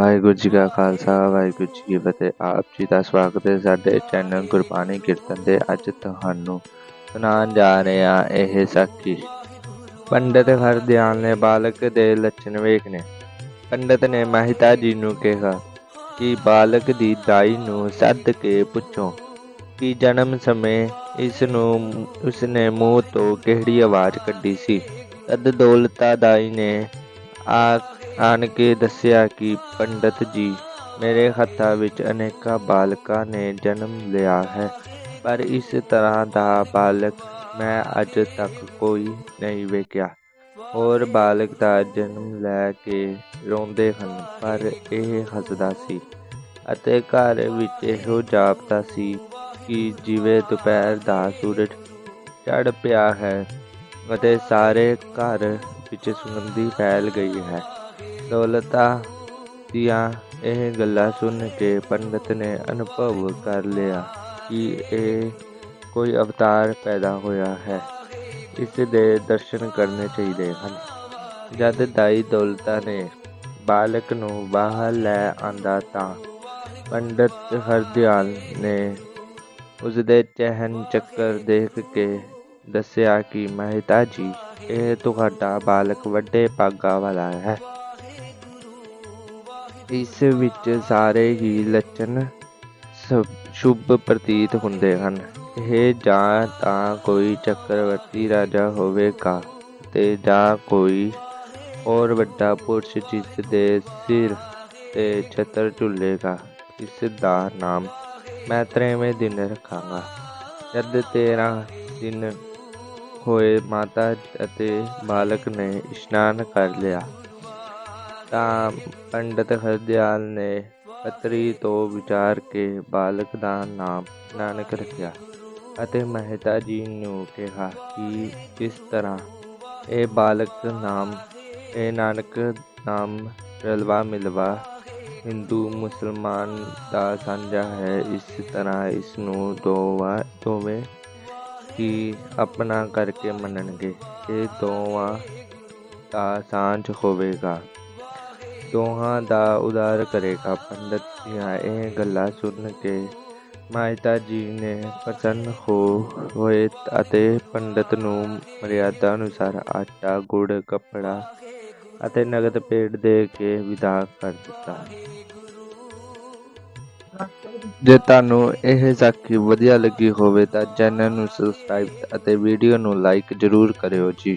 ਵਾਹਿਗੁਰੂ ਜੀ ਕਾ ਖਾਲਸਾ, ਵਾਹਿਗੁਰੂ ਜੀ ਕੀ ਫਤਿਹ। ਆਪ ਜੀ ਦਾ ਸਵਾਗਤ ਹੈ ਸਾਡੇ ਚੈਨਲ ਗੁਰਬਾਣੀ ਕੀਰਤਨ ਦੇ ਅੱਜ ਤੁਹਾਨੂੰ ਸੁਣਾਉਣ ਜਾ ਰਹੇ ਹਾਂ ਇਹ ਸਾਖੀ। ਪੰਡਤ ਹਰਦਿਆਲ ਨੇ, ਬਾਲਕ ਦੇ ਲੱਛਣ ਵੇਖਨੇ ਪੰਡਤ ਨੇ ਮਹਿਤਾ ਜੀ ਨੂੰ ਕਿਹਾ ਕਿ ਬਾਲਕ ਦੀ ਦਾਈ ਨੂੰ ਸੱਦ ਕੇ ਪੁੱਛੋ ਕਿ ਜਨਮ ਸਮੇਂ ਇਸ ਨੂੰ, ਉਸਨੇ ਮੂੰਹ ਤੋਂ ਕਿਹੜੀ ਆਵਾਜ਼ ਕੱਢੀ ਸੀ? ਤਦ ਦੌਲਤਾ ਦਾਈ ਨੇ ਆ ਆਣ ਕੇ ਦੱਸਿਆ ਕਿ ਪੰਡਤ ਜੀ, ਮੇਰੇ ਹੱਥਾਂ ਵਿੱਚ ਅਨੇਕਾਂ ਬਾਲਕਾਂ ਨੇ ਜਨਮ ਲਿਆ ਹੈ, ਪਰ ਇਸ ਤਰ੍ਹਾਂ ਦਾ ਬਾਲਕ ਮੈਂ ਅੱਜ ਤੱਕ ਕੋਈ ਨਹੀਂ ਵੇਖਿਆ। ਹੋਰ ਬਾਲਕ ਦਾ ਜਨਮ ਲੈ ਕੇ ਰੋਂਦੇ ਹਨ, ਪਰ ਇਹ ਹੱਸਦਾ ਸੀ ਅਤੇ ਘਰ ਵਿੱਚ ਇਹੋ ਜਾਪਦਾ ਸੀ ਕਿ ਜਿਵੇਂ ਦੁਪਹਿਰ ਦਾ ਸੂਰਜ ਚੜ ਪਿਆ ਹੈ ਅਤੇ ਸਾਰੇ ਘਰ ਵਿੱਚ ਸੁਗੰਧੀ ਫੈਲ ਗਈ ਹੈ। ਦੌਲਤਾ ਦੀਆਂ ਇਹ ਗੱਲਾਂ ਸੁਣ ਕੇ ਪੰਡਤ ਨੇ ਅਨੁਭਵ ਕਰ ਲਿਆ ਕਿ ਇਹ ਕੋਈ ਅਵਤਾਰ ਪੈਦਾ ਹੋਇਆ ਹੈ। ਇਸ ਦੇ ਦਰਸ਼ਨ ਕਰਨੇ ਚਾਹੀਦੇ ਹਨ। ਜਦ ਦਾਈ ਦੌਲਤਾ ਨੇ ਬਾਲਕ ਨੂੰ ਬਾਹਰ ਲੈ ਆਂਦਾ ਤਾਂ ਪੰਡਤ ਹਰਦਿਆਲ ਨੇ ਉਸ ਦੇ ਚਹਿਨ ਚੱਕਰ ਦੇਖ ਕੇ ਦੱਸਿਆ ਕਿ ਮਹਿਤਾ ਜੀ, ਇਹ ਤੁਹਾਡਾ ਬਾਲਕ ਵੱਡੇ ਭਾਗਾ ਵਾਲਾ ਹੈ। ਇਸ ਵਿੱਚ ਸਾਰੇ ਹੀ ਲੱਛਣ ਸ਼ੁਭ ਪ੍ਰਤੀਤ ਹੁੰਦੇ ਹਨ। ਇਹ ਜਾਂ ਤਾਂ ਕੋਈ ਚੱਕਰਵਰਤੀ ਰਾਜਾ ਹੋਵੇਗਾ ਤੇ ਜਾਂ ਕੋਈ ਹੋਰ ਵੱਡਾ ਪੁਰਸ਼ ਜਿਸ ਦੇ ਸਿਰ ਤੇ ਛਤਰ ਝੁੱਲੇਗਾ। ਇਸ ਦਾ ਨਾਮ ਮੈਂ ਤਰੇਵੇਂ ਦਿਨ ਰੱਖਾਂਗਾ। ਜਦ ਤੇਰਾਂ ਦਿਨ ਹੋਏ ਮਾਤਾ ਅਤੇ ਬਾਲਕ ਨੇ ਇਸ਼ਨਾਨ ਕਰ ਲਿਆ ਤਾਂ ਪੰਡਤ ਹਰਦਿਆਲ ਨੇ ਪਤਰੀ ਤੋਂ ਵਿਚਾਰ ਕੇ ਬਾਲਕ ਦਾ ਨਾਮ ਨਾਨਕ ਰੱਖਿਆ ਅਤੇ ਮਹਿਤਾ ਜੀ ਨੂੰ ਕਿਹਾ ਕਿ ਇਸ ਤਰ੍ਹਾਂ ਇਹ ਬਾਲਕ ਨਾਮ, ਇਹ ਨਾਨਕ ਨਾਮ ਰਲਵਾ ਮਿਲਵਾ ਹਿੰਦੂ ਮੁਸਲਮਾਨ ਦਾ ਸਾਂਝਾ ਹੈ। ਇਸ ਤਰ੍ਹਾਂ ਇਸ ਨੂੰ ਦੋਵਾਂ, ਦੋਵੇਂ ਹੀ ਆਪਣਾ ਕਰਕੇ ਮੰਨਣਗੇ। ਇਹ ਦੋਵਾਂ ਦਾ ਸਾਂਝ ਹੋਵੇਗਾ। ਦੋਹਾਂ ਦਾ ਉਦਾਰ ਕਰੇਗਾ। ਪੰਡਤ ਦੀਆਂ ਇਹ ਗੱਲਾਂ ਸੁਣ ਕੇ ਮਾਇਤਾ ਜੀ ਨੇ ਪ੍ਰਸੰਨ ਹੋ ਹੋਏ ਅਤੇ ਪੰਡਤ ਨੂੰ ਮਰਿਆਦਾ ਅਨੁਸਾਰ ਆਟਾ, ਗੁੜ, ਕੱਪੜਾ ਅਤੇ ਨਗਦ ਪੇਟ ਦੇ ਕੇ ਵਿਦਾ ਕਰ ਦਿੱਤਾ। ਜੇ ਤੁਹਾਨੂੰ ਇਹ ਸਾਖੀ ਵਧੀਆ ਲੱਗੀ ਹੋਵੇ ਤਾਂ ਚੈਨਲ ਨੂੰ ਸਬਸਕ੍ਰਾਈਬ ਅਤੇ ਵੀਡੀਓ ਨੂੰ ਲਾਈਕ ਜ਼ਰੂਰ ਕਰਿਓ ਜੀ।